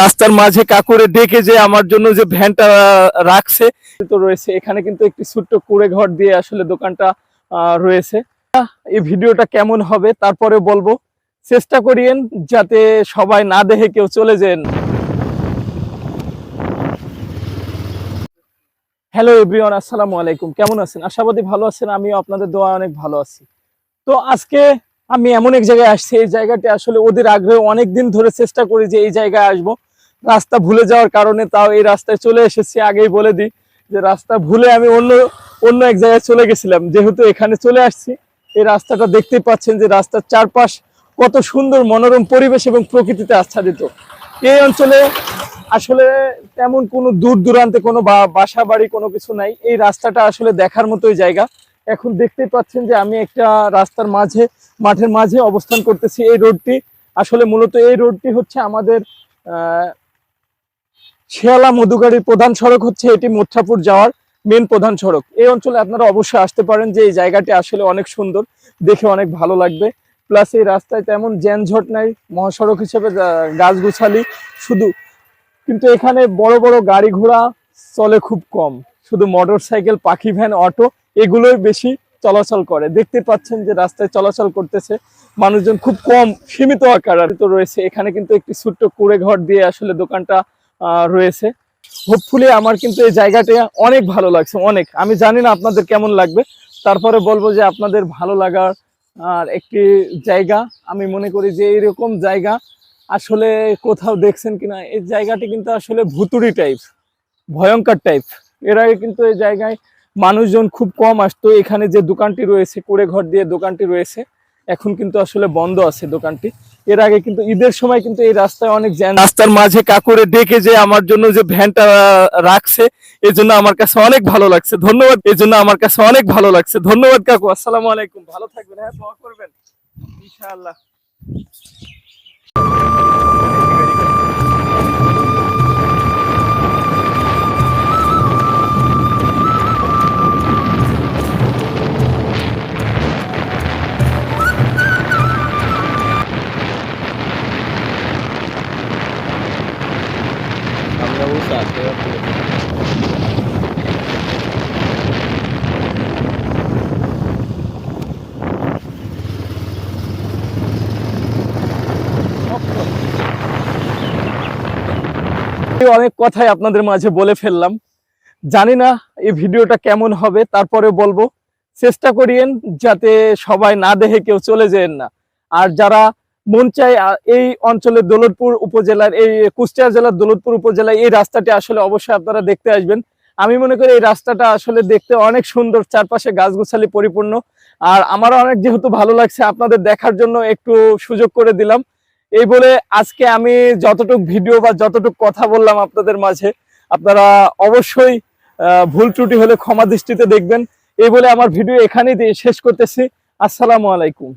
রাস্তার মাঝে কাকুরে ডেকে যে আমার জন্য যে ভ্যানটা রাখছে, তো রয়েছে। এখানে কিন্তু একটি ছোট্ট কুড়ে ঘর দিয়ে আসলে দোকানটা রয়েছে। এই ভিডিওটা কেমন হবে তারপরে বলব। চেষ্টা করিয়েন যাতে সবাই না দেখে কেউ চলে যান। হ্যালো এভরিওয়ান, আসসালামু আলাইকুম। কেমন আছেন? আশাবাদী ভালো আছেন, আমিও আপনাদের দোয়া অনেক ভালো আছি। তো আজকে আমি এমন এক জায়গায় আসছি, এই জায়গাটি আসলে ওদের আগ্রহে অনেক দিন ধরে চেষ্টা করি যে এই জায়গায় আসব। রাস্তা ভুলে যাওয়ার কারণে তাও এই রাস্তায় চলে এসেছি। আগেই বলে দিই যে রাস্তা ভুলে আমি অন্য অন্য এক জায়গায় চলে গেছিলাম। যেহেতু এখানে চলে আসছি, এই রাস্তাটা দেখতেই পাচ্ছেন যে রাস্তার চারপাশ কত সুন্দর মনোরম পরিবেশ এবং প্রকৃতিতে আচ্ছাদিত। এই অঞ্চলে আসলে তেমন কোনো দূর দূরান্তে কোনো বাসা বাড়ি কোনো কিছু নাই। এই রাস্তাটা আসলে দেখার মতোই জায়গা। এখন দেখতেই পাচ্ছেন যে আমি একটা রাস্তার মাঝে, মাঠের মাঝে অবস্থান করতেছি। এই রোডটি আসলে মূলত এই রোডটি হচ্ছে আমাদের শিয়ালা মধুগাড়ির প্রধান সড়ক হচ্ছে এটি মোত্রাপুর যাওয়ার মেন প্রধান সড়ক। এই অঞ্চলে আপনারা অবশ্যই আসতে পারেন যে এই জায়গাটি আসলে অনেক সুন্দর, দেখে অনেক ভালো লাগবে। প্লাস এই রাস্তায় তেমন জ্যানঝট নাই, মহাসড়ক হিসেবে গাছ গাছগুছালি শুধু। কিন্তু এখানে বড় বড় গাড়ি ঘোড়া চলে খুব কম। শুধু মোটর সাইকেল পাখি ভ্যান অটো এগুলোই বেশি চলাচল করে। দেখতে পাচ্ছেন যে রাস্তায় চলাচল করতেছে মানুষজন খুব কম, সীমিত আকার তো রয়েছে। এখানে কিন্তু একটি ছোট্ট কুড়ে ঘর দিয়ে আসলে দোকানটা রয়েছে। হোপফুলি আমার কিন্তু এই জায়গাটা অনেক ভালো লাগছে, অনেক। আমি জানি না আপনাদের কেমন লাগবে। তারপরে বলব যে আপনাদের ভালো লাগার, আর একটি জায়গা, আমি মনে করি যে এইরকম জায়গা আসলে কোথাও দেখছেন কিনা, এই জায়গাটি কিন্তু আসলে ভুতুড়ি টাইপ ভয়ঙ্কর টাইপের আগে কিন্তু এই জায়গায় মানুষজন খুব কম আসতো। এখানে যে দোকানটি রয়েছে কুড়ে ঘর দিয়ে দোকানটি রয়েছে, এখন কিন্তু আসলে বন্ধ আছে দোকানটি। এর আগে কিন্তু ঈদের সময় কিন্তু এই রাস্তায় অনেক জ্যাম রাস্তার মাঝে কাকুরে ডেকে যে আমার জন্য যে ভ্যানটা রাখছে এই জন্য আমার কাছে অনেক ভালো লাগছে। ধন্যবাদ এই জন্য আমার কাছে অনেক ভালো লাগছে। ধন্যবাদ কাকু, আসসালামু আলাইকুম। ভালো থাকবেন হ্যাঁ দোয়া করবেন। ইনশাআল্লাহ। আমরা উসাতে অনেক কথাই আপনাদের মাঝে বলে ফেললাম। জানি না এই ভিডিওটা কেমন হবে, তারপরে বলব। চেষ্টা করিয়েন যাতে সবাই না দেখে কেউ চলে যেন না। আর যারা মন চাই এই অঞ্চলের দৌলতপুর উপজেলার, এই কুষ্টিয়া জেলার দৌলতপুর উপজেলায় এই রাস্তাটি আসলে অবশ্যই আপনারা দেখতে আসবেন। আমি মনে করি এই রাস্তাটা আসলে দেখতে অনেক সুন্দর, চারপাশে গাছগুছালি পরিপূর্ণ। আর আমারও অনেক যেহেতু ভালো লাগছে, আপনাদের দেখার জন্য একটু সুযোগ করে দিলাম। এই বলে আজকে আমি যতটুক ভিডিও বা যতটুক কথা বললাম আপনাদের মাঝে, আপনারা অবশ্যই ভুল ত্রুটি হলে ক্ষমা দৃষ্টিতে দেখবেন। এই বলে আমার ভিডিও এখানেই শেষ করতেছি। আসসালামু আলাইকুম।